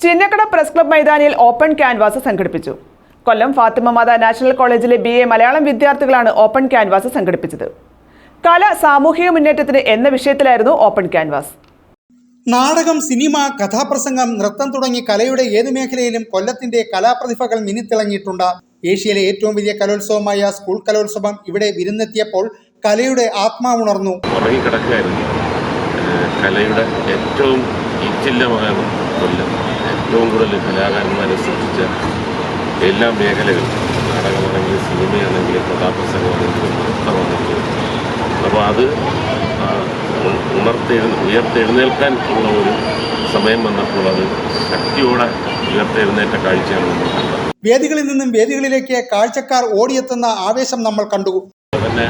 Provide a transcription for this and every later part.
Chinnakada press club മൈതാനിയിൽ open canvas സംഘടിപ്പിച്ചു. കൊല്ലം ഫാത്തിമ മാത national കോളേജിലെ ബി എ മലയാളം വിദ്യാർത്ഥികളാണ് ഓപ്പൺ ക്യാൻവാസ് സംഘടിപ്പിച്ചത്. കല സാമൂഹിക മുന്നേറ്റത്തിന് എന്ന വിഷയത്തിലായിരുന്നു ഓപ്പൺ ക്യാൻവാസ്. നാടകം സിനിമ കഥാപ്രസംഗം നൃത്തം തുടങ്ങി കലയുടെ ഏത് മേഖലയിലും കൊല്ലത്തിന്റെ കലാപ്രതിഭകൾ മിനിത്തിളങ്ങിയിട്ടുണ്ട് ഏഷ്യയിലെ ഏറ്റവും വലിയ കലോത്സവമായ സ്കൂൾ കലോത്സവം ഇവിടെ വിരുന്നെത്തിയപ്പോൾ കലയുടെ ആത്മാവുണർന്നു കലയുടെ ഏറ്റവും കൊല്ലം. ഏറ്റവും കൂടുതൽ കലാകാരന്മാരെ സൃഷ്ടിച്ച എല്ലാ മേഖലകളും നാടകമാണെങ്കിലും സിനിമയാണെങ്കിലും കഥാപ്രസംഗമാണെങ്കിലും നൃത്തമാണെങ്കിലും. അപ്പോൾ അത് ഉണർത്തെഴു ഉയർത്തെഴുന്നേൽക്കാൻ ഉള്ള ഒരു സമയം വന്നപ്പോൾ അത് ശക്തിയോടെ ഉയർത്തെഴുന്നേറ്റ കാഴ്ചയാണ് നമ്മൾ കണ്ടത്. വേദികളിൽ നിന്നും വേദികളിലേക്ക് കാഴ്ചക്കാർ ഓടിയെത്തുന്ന ആവേശം നമ്മൾ കണ്ടു. തന്നെ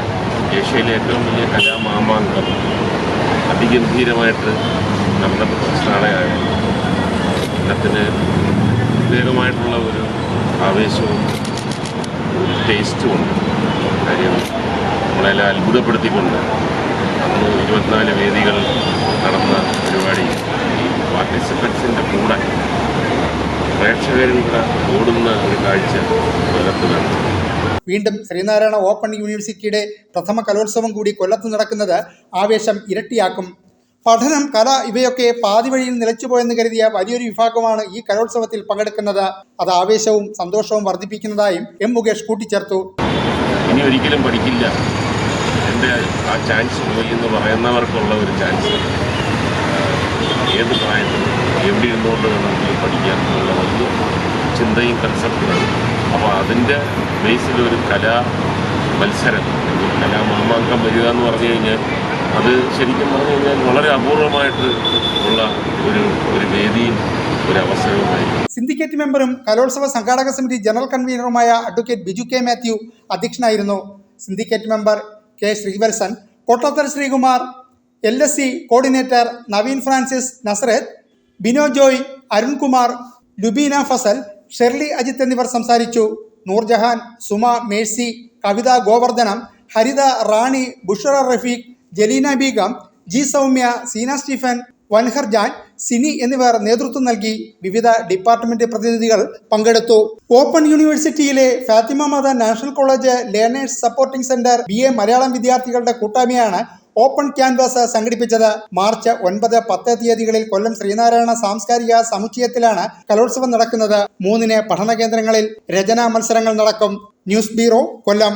ഏഷ്യയിലെ ഏറ്റവും വലിയ കലാമാമാങ്കം. അതിഗംഭീരമായിട്ട് നടന്ന നാളെയാണ് ആവേശവും ഒരു ടേസ്റ്റും ഉണ്ട് കാര്യം നമ്മളെല്ലാം അത്ഭുതപ്പെടുത്തിക്കൊണ്ട് അന്ന് ഇരുപത്തിനാല് വേദികൾ നടന്ന പരിപാടി. ഈ പാർട്ടിസിപ്പൻസിന്റെ കൂടെ പ്രേക്ഷകരും കൂടെ ഓടുന്ന ഒരു കാഴ്ച കൊല്ലത്തിലാണ് വീണ്ടും ശ്രീനാരായണ ഓപ്പൺ യൂണിവേഴ്സിറ്റിയുടെ പ്രഥമ കലോത്സവം കൂടി കൊല്ലത്ത് നടക്കുന്നത് ആവേശം ഇരട്ടിയാക്കും പഠനം കല ഇവയൊക്കെ പാതി വഴിയിൽ നിലച്ചുപോയെന്ന് കരുതിയ വലിയൊരു വിഭാഗമാണ് ഈ കലോത്സവത്തിൽ പങ്കെടുക്കുന്നത്. അത് ആവേശവും സന്തോഷവും വർദ്ധിപ്പിക്കുന്നതായും എം മുകേഷ് കൂട്ടിച്ചേർത്തു. ഇനി ഒരിക്കലും പഠിക്കില്ല. എന്റെ ആ ചാൻസ് പോയി എന്ന് പറയുന്നവർക്കുള്ള ഒരു ചാൻസ് ഏത് പ്രായത്തിൽ എവിടെ ഇരുന്നുകൊണ്ട് വേണമെങ്കിലും പഠിക്കാൻ എന്നുള്ള വലിയ ചിന്തയും കൺസെപ്റ്റുമാണ് അപ്പോൾ അതിന്റെ ബേസിൽ ഒരു കലാ മത്സരം അല്ലെങ്കിൽ കലാമാമാങ്കം വരിക എന്ന് പറഞ്ഞു കഴിഞ്ഞാൽ അത് ശരിക്കും പറഞ്ഞു കഴിഞ്ഞാൽ വളരെ അപൂർവമായിട്ട് ഉള്ള ഒരു ഒരു വേദിയും ഒരു അവസരവുമായി. സിൻഡിക്കേറ്റ് മെമ്പറും കലോത്സവ സംഘാടക സമിതി ജനറൽ കൺവീനറുമായ അഡ്വക്കേറ്റ് ബിജു കെ മാത്യു അധ്യക്ഷനായിരുന്നു. Syndicate member K Sreevalsan Kottathar Sreekumar L S C coordinator Naveen Francis Nazareth Bino Joy Arunkumar Lubeena Fazal Shirley Ajith എന്നിവർ സംസാരിച്ചു. Noorjahan Suma Mercy Kavitha Govardhanam Haritha Rani Bushara Rafeeq Jaleena Beegum G Soumya Seena Stephen Vanhar Jan Sini എന്നിവർ നേതൃത്വം നൽകി വിവിധ department പ്രതിനിധികൾ പങ്കെടുത്തു. Open യൂണിവേഴ്സിറ്റിയിലെ Fathima Matha national college learners supporting centre B A Malayalam വിദ്യാർത്ഥികളുടെ കൂട്ടായ്മയാണ് ഓപ്പൺ ക്യാൻവാസ് സംഘടിപ്പിച്ചത്. മാർച്ച് ഒൻപത് പത്ത് തീയതികളിൽ കൊല്ലം ശ്രീനാരായണ സാംസ്കാരിക സമുച്ചയത്തിലാണ് കലോത്സവം നടക്കുന്നത്. മൂന്നിന് പഠന കേന്ദ്രങ്ങളിൽ രചനാ മത്സരങ്ങൾ നടക്കും. News bureau Kollam.